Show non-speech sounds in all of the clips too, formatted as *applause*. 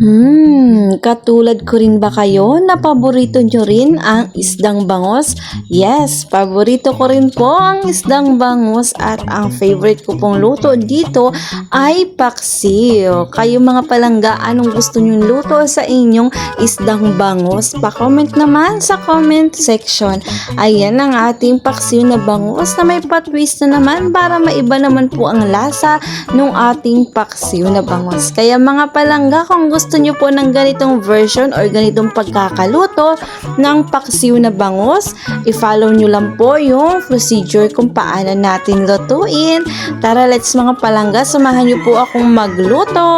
嗯。Hmm, katulad ko rin ba kayo na paborito nyo rin ang isdang bangos? Yes, paborito ko rin po ang isdang bangos at ang favorite ko pong luto dito ay paksiw. Kayo mga palangga, anong gusto nyong luto sa inyong isdang bangos? Pa-comment naman sa comment section. Ayan ang ating paksiw na bangos na may patwist na naman para maiba naman po ang lasa ng ating paksiw na bangos. Kaya mga palangga, kung gusto nyo po ng ganitong version or ganitong pagkakaluto ng paksiw na bangos, i-follow nyo lang po yung procedure kung paano natin lutuin. Tara, let's mga palangga, samahan nyo po akong magluto.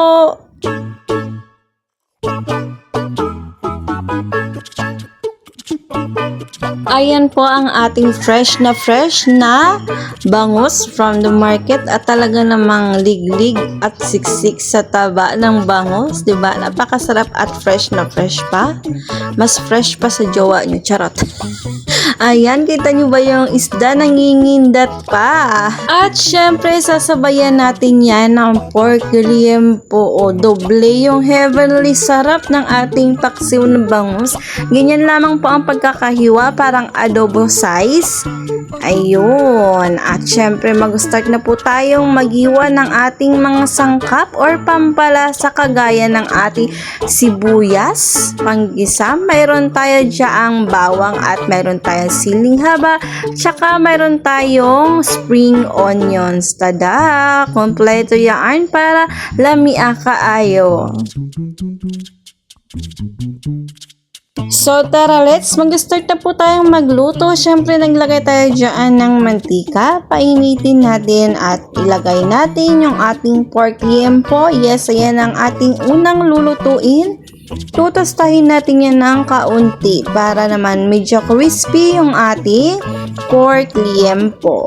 Ayan po ang ating fresh na fresh na bangus from the market at talaga namang liglig at siksik sa taba ng bangus, 'di ba? Napakasarap at fresh na fresh pa. Mas fresh pa sa jowa nyo, charot. *laughs* Ayan, kita nyo ba yung isda nangingindat pa? At syempre, sasabayan natin yan ng pork liempo o doble yung heavenly sarap ng ating paksiw na bangus. Ganyan lamang po ang pagkakahiwa, parang adobo size. Ayun. At syempre, mag-start na po tayong magiwa ng ating mga sangkap or pampalasa kagaya ng ating sibuyas, panggisa. Mayroon tayo dyaang bawang at mayroon tayong siling haba. Tsaka mayroon tayong spring onions. Tada! Kompleto yan para lamia kaayo. So tara, let's mag-start na po tayong magluto. Siyempre, naglagay tayo dyan ng mantika. Painitin natin at ilagay natin yung ating pork liempo. Yes, ayan ang ating unang lulutuin. Tutostahin natin yan ng kaunti para naman medyo crispy yung ating pork liempo.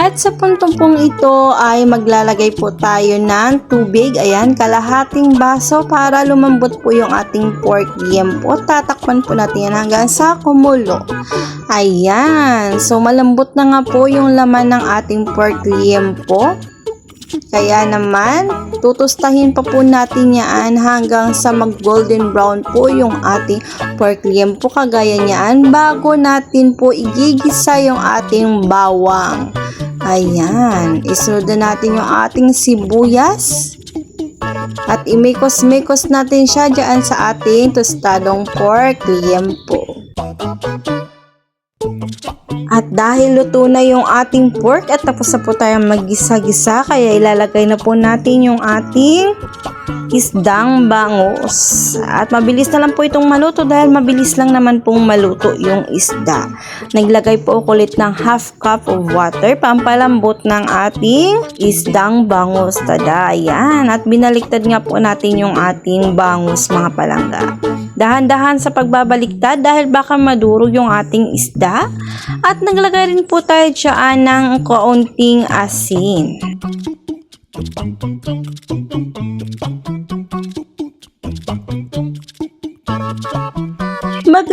At sa puntong pong ito ay maglalagay po tayo ng tubig. Ayan, kalahating baso para lumambot po yung ating pork liempo. Tatakpan po natin yan hanggang sa kumulo. Ayan, so malambot na nga po yung laman ng ating pork liempo. Kaya naman, tutustahin pa po natin yan hanggang sa mag golden brown po yung ating pork liempo kagaya niyan bago natin po igigisa yung ating bawang. Ayan, isunod na natin yung ating sibuyas. At imikos-mikos natin siya dyan sa ating tostadong pork liempo. At dahil luto na yung ating pork at tapos na po tayong magisa-gisa, kaya ilalagay na po natin yung ating isdang bangus. At mabilis na lang po itong maluto dahil mabilis lang naman pong maluto yung isda. Naglagay po ako ulit ng half cup of water pampalambot ng ating isdang bangus. Tada, yan. At binaliktad nga po natin yung ating bangus mga palangga. Dahan-dahan sa pagbabaliktad dahil baka madurog yung ating isda. At naglagay rin po tayo dyan ng kaunting asin.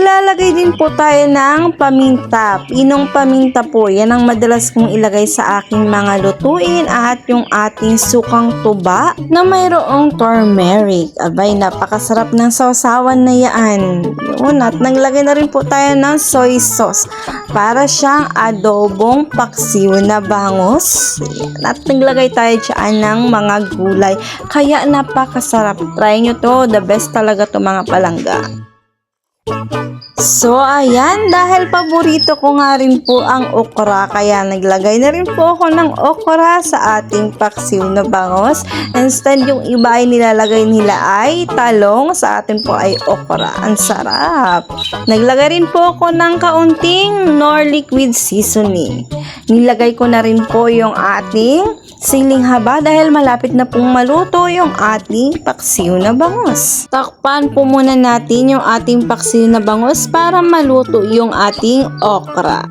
Maglalagay din po tayo ng paminta. Pinong paminta po, yan ang madalas kong ilagay sa aking mga lutuin at yung ating sukang tuba na mayroong turmeric. Abay, napakasarap ng sausawan na yan. Yun, at naglagay na rin po tayo ng soy sauce para siyang adobong paksiw na bangus. Yan, At naglagay tayo dyan ng mga gulay. Kaya napakasarap. Try nyo to. The best talaga to mga palangga. So, ayan, dahil paborito ko nga rin po ang okra, kaya naglagay na rin po ako ng okra sa ating paksiw na bangos. Instead, yung iba ay nilalagay nila ay talong, sa atin po ay okra. Ang sarap! Naglagay rin po ako ng kaunting nor liquid seasoning. Nilagay ko na rin po yung ating siling haba dahil malapit na pong maluto yung ating paksiw na bangus. Takpan po muna natin yung ating paksiw na para maluto yung ating okra.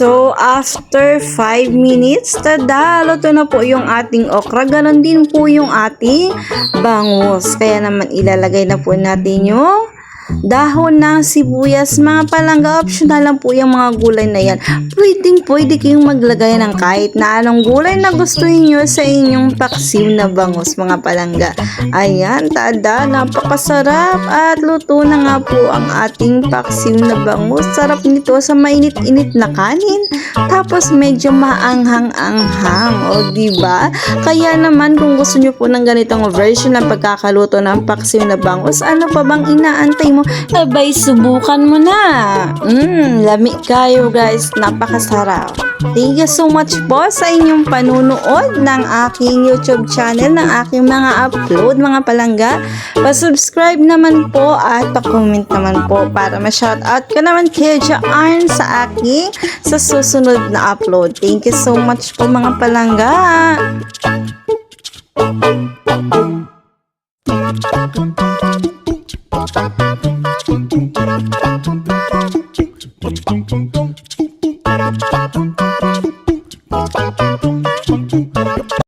So, after 5 minutes, tada, luto na po yung ating okra. Ganon din po yung ating bangus. Kaya naman ilalagay na po natin yung dahon ng sibuyas, mga palangga, optional lang po yung mga gulay na yan. Pwedeng pwede kayong maglagay ng kahit na anong gulay na gusto niyo sa inyong paksiw na bangus, mga palangga. Ayan, tada, napakasarap at luto na nga po ang ating paksiw na bangus. Sarap nito sa mainit-init na kanin. Tapos medyo maanghang-anghang, o di ba? Kaya naman kung gusto niyo po ng ganitong version ng pagkakaluto ng paksiw na bangus, ano pa bang inaantay mo? Abay, subukan mo na. Mmm, lami kayo guys. Napakasarap. Thank you so much po sa inyong panunood ng aking YouTube channel, ng aking mga upload, mga palangga. Pa-subscribe naman po at pa-comment naman po para ma-shoutout ko naman kayo dyan sa aking sa susunod na upload. Thank you so much po mga palangga. dum dum.